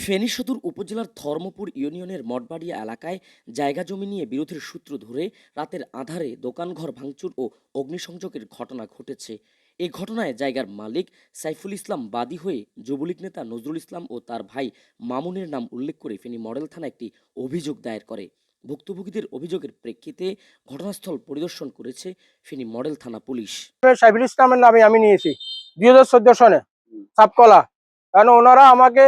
ফেনী সদর উপজেলার ধর্মপুর ইউনিয়নের মঠবাড়িয়া এলাকায় জায়গা জমি নিয়ে বিরোধের সূত্র ধরে রাতের আধারে দোকানঘর ভাঙচুর ও অগ্নিসংযোগের ঘটনা ঘটেছে। এ ঘটনায় জায়গার মালিক সাইফুল ইসলাম বাদী হয়ে যুবলীগ নেতা নজরুল ইসলাম ও তার ভাই মামুনের নাম উল্লেখ করে ফেনী মডেল থানা একটি অভিযোগ দায়ের করে। ভুক্তভোগীদের অভিযোগের প্রেক্ষিতে ঘটনাস্থল পরিদর্শন করেছে ফেনী মডেল থানা পুলিশ। সাইফুল ইসলামের নামে আমি নিয়েছি। দুই হাজার চোদ্দ সনে, সাপকলা। কারণ ওনারা আমাকে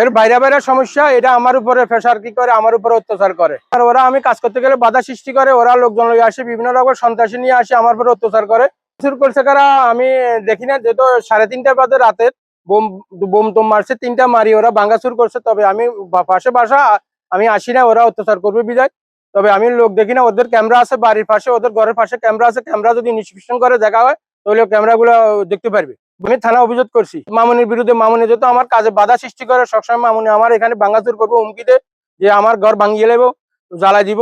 এর বাইরে বাইরে সমস্যা, এটা আমার উপরে প্রেশার কি করে? আমার উপরে অত্যাচার করে। আর ওরা আমি কাজ করতে গেলে বাধা সৃষ্টি করে, ওরা লোকজন লইয়া আসে, বিভিন্ন রকম সন্ত্রাসী নিয়ে আসে, আমার উপরে অত্যাচার করে। শুরু করছে কারা? আমি দেখি না, যেহেতু সাড়ে তিনটা বাদে রাতের, বোম বোম টোম মারছে, তিনটা মারি, ওরা ভাঙ্গাচুর করছে। তবে আমি পাশে বাসা, আমি আসি না, ওরা অত্যাচার করবে বিদায় তবে আমি লোক দেখি না, ওদের ক্যামেরা আছে বাড়ির পাশে, ওদের ঘরের পাশে ক্যামেরা আছে। ক্যামেরা যদি ইনস্পেকশন করে, দেখা হয় তাহলে ক্যামেরা গুলো দেখতে পারবে। আমি থানা অভিযোগ করছি, মামুনির বিরুদ্ধে মামুনি যেহেতু আমার কাজে বাধা সৃষ্টি করে, সবসময় মামুনি আমার এখানে ভাঙাচুর করব হুমকি দেয় যে আমার ঘর ভাঙিয়ে নেব, জ্বালা দিব,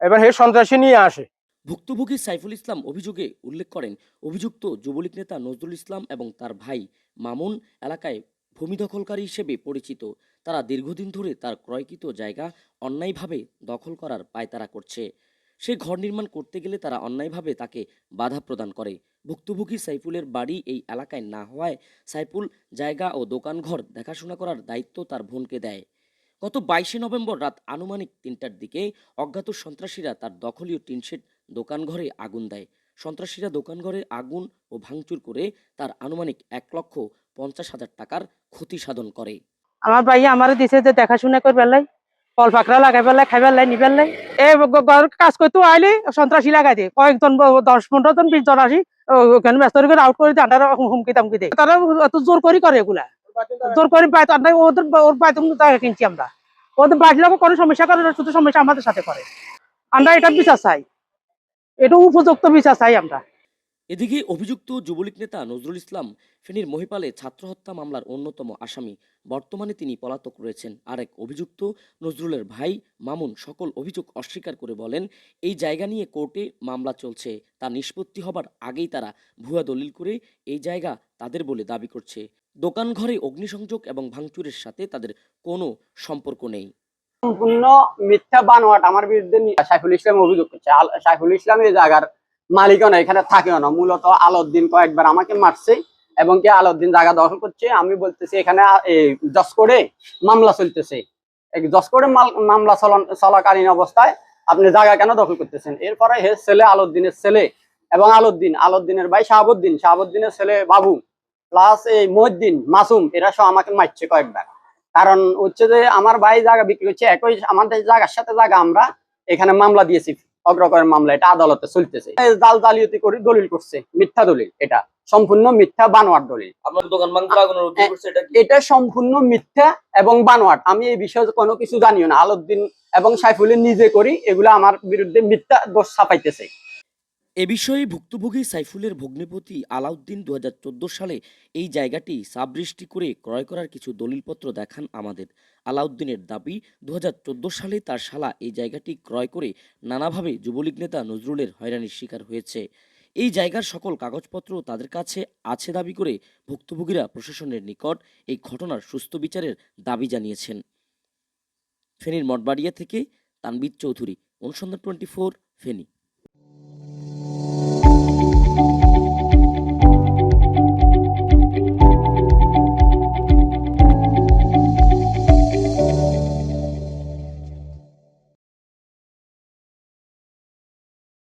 এবার হে সন্ত্রাসী নিয়ে আসে। ভুক্তভোগী সাইফুল ইসলাম অভিযোগে উল্লেখ করেন, অভিযুক্ত যুবলীগ নেতা নজরুল ইসলাম এবং তার ভাই মামুন এলাকায় ভূমি দখলকারী হিসেবে পরিচিত। তারা দীর্ঘদিন ধরে তার ক্রয়কৃত জায়গা অন্যায়ভাবে দখল করার পায়তারা করছে। সে ঘর নির্মাণ করতে গেলে তারা অন্যায়ভাবে তাকে বাধা প্রদান করে। ভুক্তভোগী সাইফুলের বাড়ি এই এলাকায় না হওয়ায় সাইফুল জায়গা ও দোকানঘর দেখাশোনা করার দায়িত্ব তার বোনকে দেয়। গত বাইশে নভেম্বর রাত আনুমানিক তিনটার দিকে অজ্ঞাত সন্ত্রাসীরা তার দখলীয় টিনশেড দোকানঘরে আগুন দেয়। সন্ত্রাসীরা দোকানঘরে আগুন ও ভাঙচুর করে তার আনুমানিক এক লক্ষ পঞ্চাশ হাজার টাকার ক্ষতি সাধন করে। আমার ভাই আমার দিছে যে দেখাশোনা করবে ফল ফাকরা লাগাই পেলাই খাই লাই নি লাই এই কাজ করতে আইলে সন্ত্রাসী লাগাই দিয়ে কয়েকজন দশ পনেরো জন, বিশ জন আসি ওখানে ব্যস্ত করে আউট করে দিয়ে হুমকি তামকি দেয়। তারা এত জোর করি করে এগুলা জোর করে ওদের ওর পাইতুম টাকা কিনছি আমরা। ওদের বাড়ির লোক কোনো সমস্যা করে শুধু সমস্যা আমাদের সাথে করে আমরা এটা বিচার চাই। এটা উপযুক্ত বিচার চাই আমরা। এদিকে অভিযুক্ত যুবলীগ নেতা নজরুল ইসলাম ফেনীর মহিপালে ছাত্র হত্যা মামলার অন্যতম আসামি। বর্তমানে তিনি পলাতক রয়েছেন। আরেক অভিযুক্ত নজরুলের ভাই মামুন সকল অভিযোগ অস্বীকার করে বলেন, এই জায়গা নিয়ে কোর্টে মামলা চলছে। তা নিষ্পত্তি হবার আগেই তারা ভুয়া দলিল করে এই জায়গা তাদের বলে দাবি করছে। দোকান ঘরে অগ্নিসংযোগ এবং ভাঙচুরের সাথে তাদের কোনো সম্পর্ক নেই। সম্পূর্ণ মিথ্যা বানোয়াট আমার বিরুদ্ধে সাইফুল ইসলাম অভিযোগ করছে। সাইফুল ইসলাম এই জায়গার মালিকও না এখানে থাকেও না। মূলত আলাউদ্দিন কয়েকবার আমাকে মারছে এবং কি আলাউদ্দিন জায়গা দখল করছে। আমি বলতেছি, এখানে এই জসকোড়ে মামলা চলতেছে। এই জসকোড়ে মামলা চলাকালীন অবস্থায় আপনি জায়গা কেন দখল করতেছেন? এরপরে হে ছেলে আলাউদ্দিনের ছেলে এবং আলাউদ্দিন, আলাউদ্দিনের ভাই শাহাবুদ্দিন, শাহাবুদ্দিনের ছেলে বাবু প্লাস এই মহিদ্দিন মাসুম, এরা সব আমাকে মারছে কয়েকবার। কারণ হচ্ছে যে, আমার ভাই জায়গা বিক্রি করছে, একই, আমাদের জায়গার সাথে জায়গা আমরা এখানে মামলা দিয়েছি। অগ্রকরের মামলা এটা আদালতে চলতেছে। জাল জালিয়াতি করে দলিল করছে মিথ্যা দলিল এটা সম্পূর্ণ মিথ্যা বানোয়ার দলিল। করছে, এটা সম্পূর্ণ মিথ্যা এবং বানোয়ার আমি এই বিষয়ে কোনো কিছু জানিও না। আলউদ্দিন এবং সাইফুলের নিজে করি এগুলো আমার বিরুদ্ধে মিথ্যা দোষ ছাপাইতেছে। এ বিষয়ে ভুক্তভোগী সাইফুলের ভগ্নিপতি আলাউদ্দিন দু হাজার চোদ্দ সালে এই জায়গাটি সাবৃষ্টি করে ক্রয় করার কিছু দলিলপত্র দেখান আমাদের। আলাউদ্দিনের দাবি দু হাজার চোদ্দ সালে তার শালা এই জায়গাটি ক্রয় করে নানাভাবে যুবলীগ নেতা নজরুলের হয়রানির শিকার হয়েছে। এই জায়গার সকল কাগজপত্র তাদের কাছে আছে দাবি করে ভুক্তভোগীরা প্রশাসনের নিকট এই ঘটনার সুস্থ বিচারের দাবি জানিয়েছেন। ফেনীর মঠবাড়িয়া থেকে তানবির চৌধুরী, অনুসন্ধান টোয়েন্টি ফোর, ফেনী।